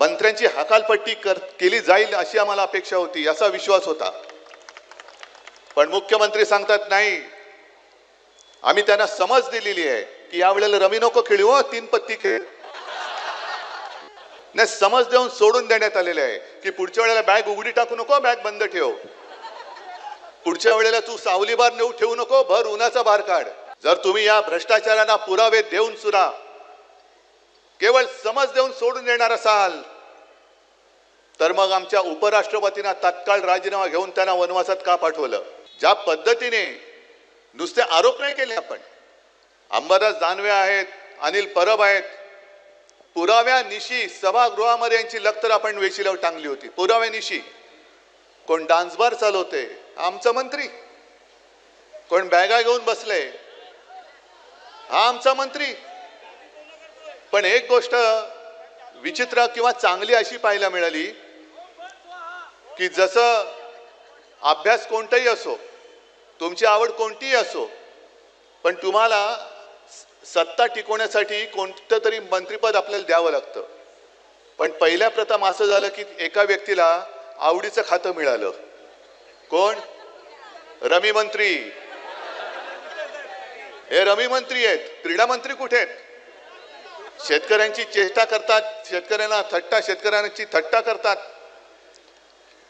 मंत्र्यांची हकालपट्टी कर केली जाईल अशी आम्हाला अपेक्षा होती असा विश्वास होता. पण मुख्यमंत्री सांगतात नाही आम्ही त्यांना समज दिलेली आहे की यावेळेला रमी नको खेळू तीन पत्ती खेळ. नाही समज देऊन सोडून देण्यात आलेले आहे की पुढच्या वेळेला बॅग उघडी टाकू नको बॅग बंद ठेव. पुढच्या वेळेला तू सावली बार नेऊ ठेवू नको भर उन्हाचा बार काढ. जर तुम्ही या भ्रष्टाचारांना पुरावे देऊन सुद्धा केवळ समज देऊन सोडून देणार असाल तर मग आमच्या उपराष्ट्रपतींना तात्काळ राजीनामा घेऊन त्यांना वनवासात का पाठवलं? ज्या पद्धतीने नुसते आरोप नाही केले आपण. अंबादास दानवे आहेत अनिल परब आहेत पुराव्यानिशी सभागृहामध्ये यांची लक्तर आपण वेशीला टांगली होती. पुराव्यानिशी कोण डान्सबार चालवते? आमचा मंत्री. कोण बॅगा घेऊन बसले? हा आमचा मंत्री. पण एक गोष्ट विचित्र किंवा चांगली अशी पाहायला मिळाली की जसं अभ्यास कोणताही असो तुमची आवड कोणतीही असो पण तुम्हाला सत्ता टिकवण्यासाठी कोणतं तरी मंत्रीपद आपल्याला द्यावं लागतं. पण पहिल्या प्रथम असं झालं की एका व्यक्तीला आवडीचं खातं मिळालं. कोण? रमी मंत्री. हे रमी मंत्री आहेत. क्रीडा मंत्री कुठे आहेत? शेतकऱ्यांची चेष्टा करतात शेतकऱ्यांना थट्टा शेतकऱ्यांची थट्टा करतात.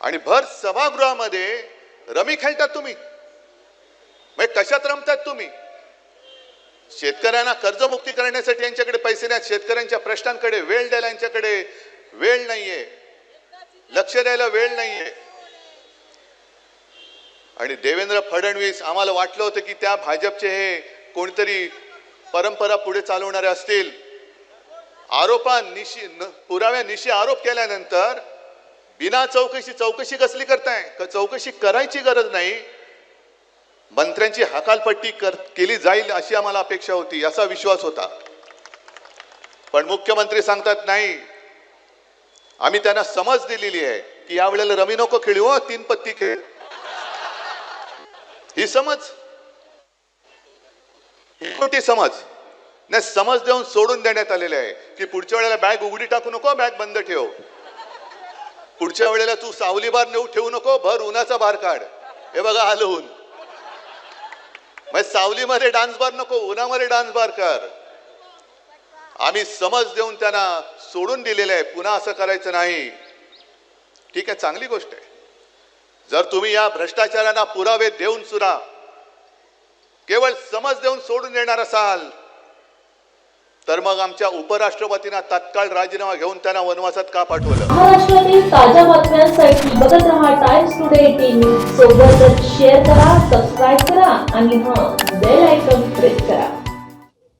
आणि भर सभागृहामध्ये रमी खेळतात तुम्ही. म्हणजे कशात रमतात तुम्ही? शेतकऱ्यांना कर्जमुक्ती करण्यासाठी यांच्याकडे पैसे नाहीत शेतकऱ्यांच्या प्रश्नांकडे वेळ द्यायला यांच्याकडे वेळ नाहीये. लक्ष द्यायला वेळ नाहीये. आणि देवेंद्र फडणवीस आम्हाला वाटलं होतं की त्या भाजपचे हे कोणतरी परंपरा पुढे चालवणारे असतील. आरोपा निशी न- पुराव्या निशी आरोप केल्यानंतर बिना चौकशी चौकशी कसली करताय? चौकशी करायची गरज नाही. मंत्र्यांची हकालपट्टी कर केली जाईल अशी आम्हाला अपेक्षा होती असा विश्वास होता. पण मुख्यमंत्री सांगतात नाही आम्ही त्यांना समज दिलेली आहे की यावेळेला रमी नको खेळू तीन पत्ती खेळ. ही समज. ही कोणती समज? नाही समज देऊन सोडून देण्यात आलेले आहे की पुढच्या वेळेला बॅग उघडी टाकू नको बॅग बंद ठेव. पुढच्या वेळेला तू सावली बार नेऊ ठेवू नको भर उन्हाचा बार काढ. हे बघा आलं ऊन मग सावलीमध्ये डान्स बार नको उन्हामध्ये डान्स बार कर. आम्ही समज देऊन त्यांना सोडून दिलेलं आहे पुन्हा असं करायचं नाही. ठीक आहे चांगली गोष्ट आहे. जर तुम्ही या भ्रष्टाचारांना पुरावे देऊन सुद्धा केवळ समज देऊन सोडून देणार असाल तर मग आमच्या उपराष्ट्रपतींना तात्काळ राजीनामा घेऊन त्यांना वनवासात का पाठवलं? महाराष्ट्रातील ताज्या बातम्यांसाठी बघत रहा टाइम्स टुडे टीव्ही सोबतच शेअर करा सबस्क्राईब करा आणि हां बेल आयकॉन प्रेस करा.